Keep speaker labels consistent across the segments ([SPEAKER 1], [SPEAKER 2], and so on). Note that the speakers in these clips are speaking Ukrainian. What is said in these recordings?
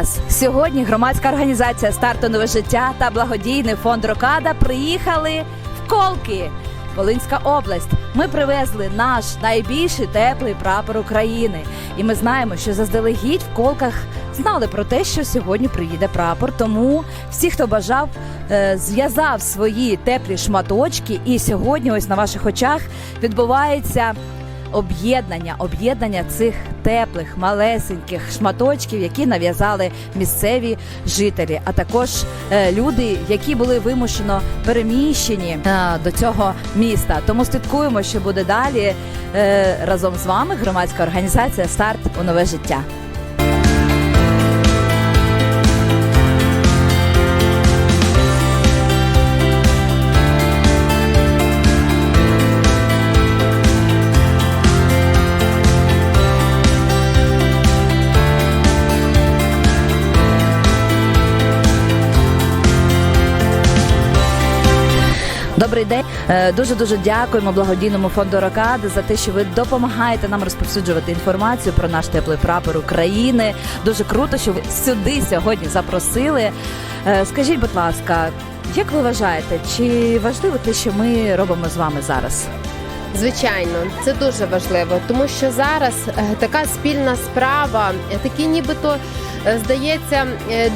[SPEAKER 1] Вас! Сьогодні громадська організація Старту нове життя та благодійний фонд Рокада приїхали в Колки. Волинська область. Ми привезли наш найбільший теплий прапор України. І ми знаємо, що заздалегідь в колках знали про те, що сьогодні приїде прапор. Тому всі, хто бажав, е, зв'язав свої теплі шматочки. І сьогодні, ось на ваших очах, відбувається об'єднання, об'єднання цих теплих, малесеньких шматочків, які нав'язали місцеві жителі, а також е, люди, які були вимушено переміщені е, до цього міста. Тому слідкуємо, що буде далі е, разом з вами. Громадська організація Старт у нове життя. Добрий день. Дуже дуже дякуємо благодійному фонду Рокади за те, що ви допомагаєте нам розповсюджувати інформацію про наш теплий прапор України. Дуже круто, що ви сюди сьогодні запросили. Е, Скажіть, будь ласка, як ви вважаєте, чи важливо те, що ми робимо з вами зараз?
[SPEAKER 2] Звичайно, це дуже важливо, тому що зараз е, така спільна справа, е, такі нібито е, здається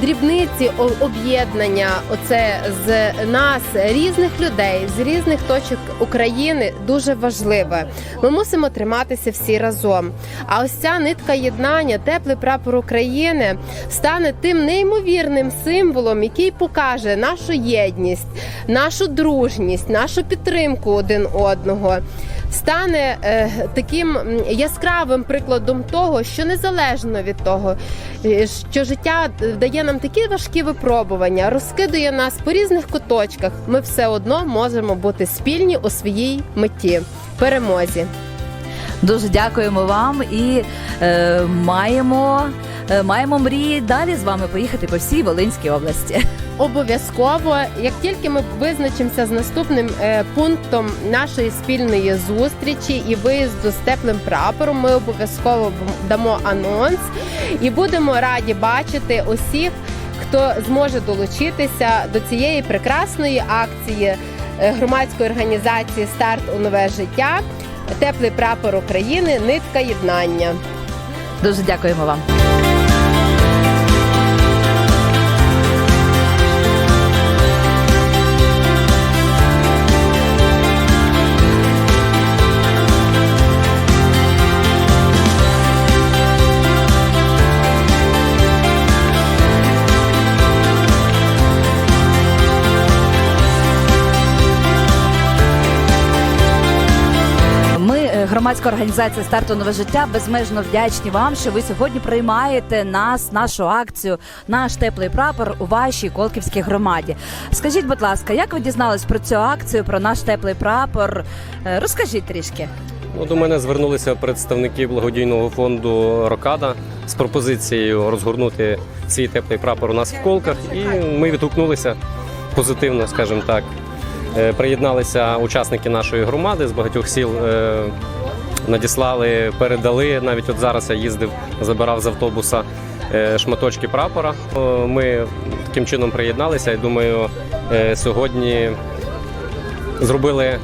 [SPEAKER 2] дрібниці об'єднання. Оце з нас різних людей з різних точок України дуже важливе. Ми мусимо триматися всі разом. А ось ця нитка єднання, теплий прапор України, стане тим неймовірним символом, який покаже нашу єдність, нашу дружність, нашу підтримку один одного. Стане е, таким яскравим прикладом того, що незалежно від того, е, що життя дає нам такі важкі випробування, розкидує нас по різних куточках, ми все одно можемо бути спільні у своїй меті перемозі.
[SPEAKER 1] Дуже дякуємо вам і е, маємо, е, маємо мрії далі з вами поїхати по всій Волинській області.
[SPEAKER 2] Обов'язково, як тільки ми визначимося з наступним е, пунктом нашої спільної зустрічі і виїзду з теплим прапором, ми обов'язково дамо анонс і будемо раді бачити усіх, хто зможе долучитися до цієї прекрасної акції е, громадської організації Старт у нове життя. Теплий прапор України, нитка єднання.
[SPEAKER 1] Дуже дякуємо вам. Громадська організація Старту нове життя, безмежно вдячні вам, що ви сьогодні приймаєте нас, нашу акцію, наш теплий прапор у вашій Колківській громаді. Скажіть, будь ласка, як ви дізнались про цю акцію, про наш теплий прапор? Е, Розкажіть трішки.
[SPEAKER 3] Ну, до мене звернулися представники благодійного фонду Рокада з пропозицією розгорнути свій теплий прапор у нас в колках, і ми відгукнулися позитивно, скажімо так. Е, Приєдналися учасники нашої громади з багатьох сіл. Надіслали, передали. Навіть от зараз я їздив, забирав з автобуса е, шматочки прапора. Е, Ми таким чином приєдналися. і думаю, е, сьогодні зробили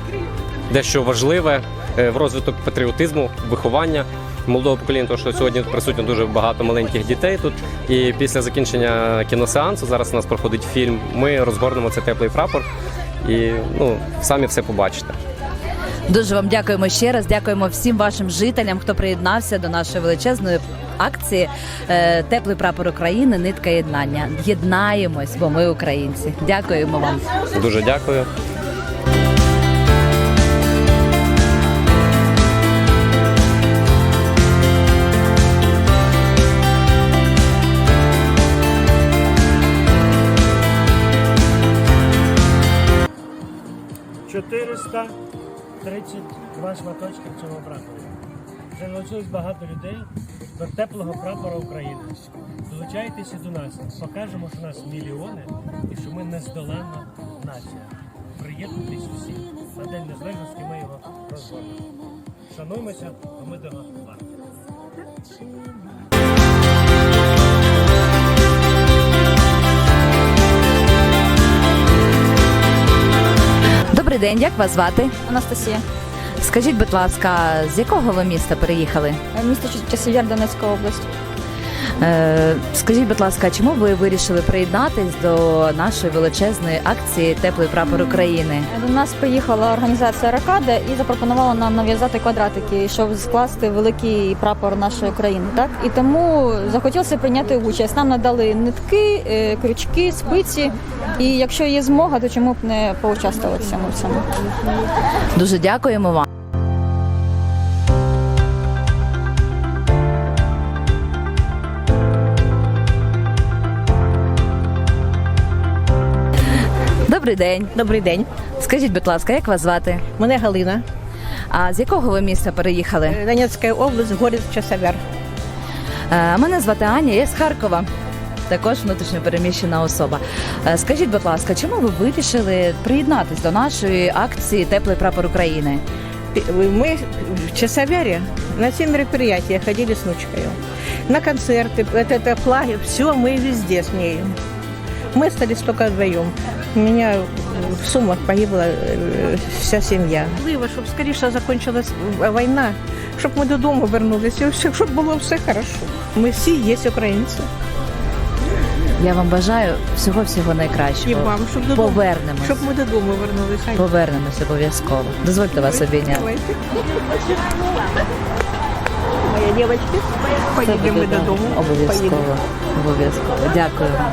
[SPEAKER 3] дещо важливе в розвиток патріотизму, виховання молодого покоління, тому що сьогодні присутньо дуже багато маленьких дітей тут. І після закінчення кіносеансу зараз у нас проходить фільм. Ми розгорнемо цей теплий прапор і ну самі все побачите.
[SPEAKER 1] Дуже вам дякуємо ще раз. Дякуємо всім вашим жителям, хто приєднався до нашої величезної акції е, Теплий прапор України, нитка єднання. Єднаємось, бо ми українці. Дякуємо вам.
[SPEAKER 3] Дуже дякую.
[SPEAKER 4] – 432 шматочки цього прапора. Вже долучилось багато людей до теплого прапора України. Долучайтеся до нас, покажемо, що нас мільйони і що ми нездоланна нація. Приєднуйтесь усі. На День Незалежності ми його розгорнемо. Шануємося, а ми того варті.
[SPEAKER 1] День, як вас звати?
[SPEAKER 5] Анастасія,
[SPEAKER 1] Скажіть, будь ласка, з якого ви міста переїхали?
[SPEAKER 5] місто Часів'яр, Донецька область.
[SPEAKER 1] Е, скажіть, будь ласка, чому ви вирішили приєднатись до нашої величезної акції Теплий прапор України?
[SPEAKER 5] До нас приїхала організація Ракада і запропонувала нам нав'язати квадратики, щоб скласти великий прапор нашої країни. Так і тому захотілося прийняти участь. Нам надали нитки, е, крючки, спиці. І якщо є змога, то чому б не поучаствувати в цьому всьому?
[SPEAKER 1] Дуже дякуємо вам. Добрий день.
[SPEAKER 6] Добрий день,
[SPEAKER 1] Скажіть, будь ласка, як вас звати?
[SPEAKER 6] мене Галина,
[SPEAKER 1] А з якого ви міста переїхали?
[SPEAKER 6] Донецька область, город Часовяр.
[SPEAKER 1] Е, Мене звати Аня, я з Харкова. Також внутрішньо переміщена особа. Е, Скажіть, будь ласка, чому ви вирішили приєднатись до нашої акції Теплий прапор України?
[SPEAKER 6] Мы в Часовяре на все мероприятия ходили с внучкой. На концерты, это, это флаги, все, мы везде с нею. Мы остались только вдвоем. У меня в Сумах погибла э, вся сім'я. Важливо, щоб скоріше закінчилась війна, щоб ми додому вернулися, щоб було все хорошо. Ми всі є українці.
[SPEAKER 1] Я вам бажаю всього всього найкращого.
[SPEAKER 6] І вам, щоб додому,
[SPEAKER 1] Повернемось.
[SPEAKER 6] щоб ми додому вернулися.
[SPEAKER 1] Повернемось обов'язково. Дозвольте вас обійняти.
[SPEAKER 6] Моя девочки, поїдемо додому.
[SPEAKER 1] Обов'язково. Обов'язково. Дякую вам.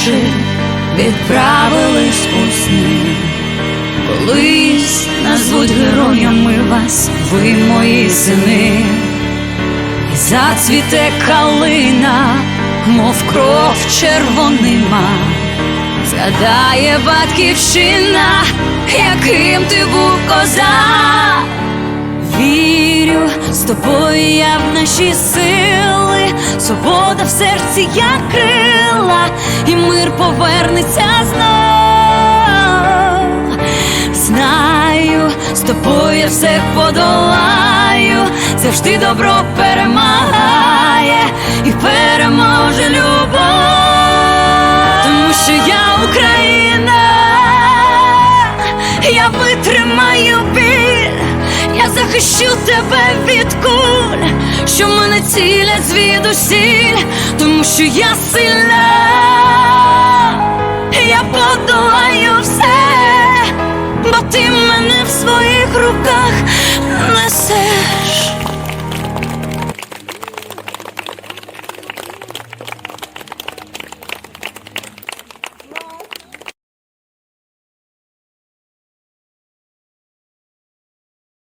[SPEAKER 7] Поклавши, відправились у сни. Колись назвуть героями вас, ви мої сини, і зацвіте калина, мов кров червонима, згадає батьківщина, яким ти був козак. Вірю, з тобою я в наші сили, свобода в серці як крила, і мир повернеться знов. Знаю, з тобою я все подолаю, завжди добро перемагає і переможе любов, тому що я Україна, я витримаю біль. Я захищу тебе від куль, що мене цілять звідусіль, тому що я сильна, я подолаю все, бо ти мене в своїх руках.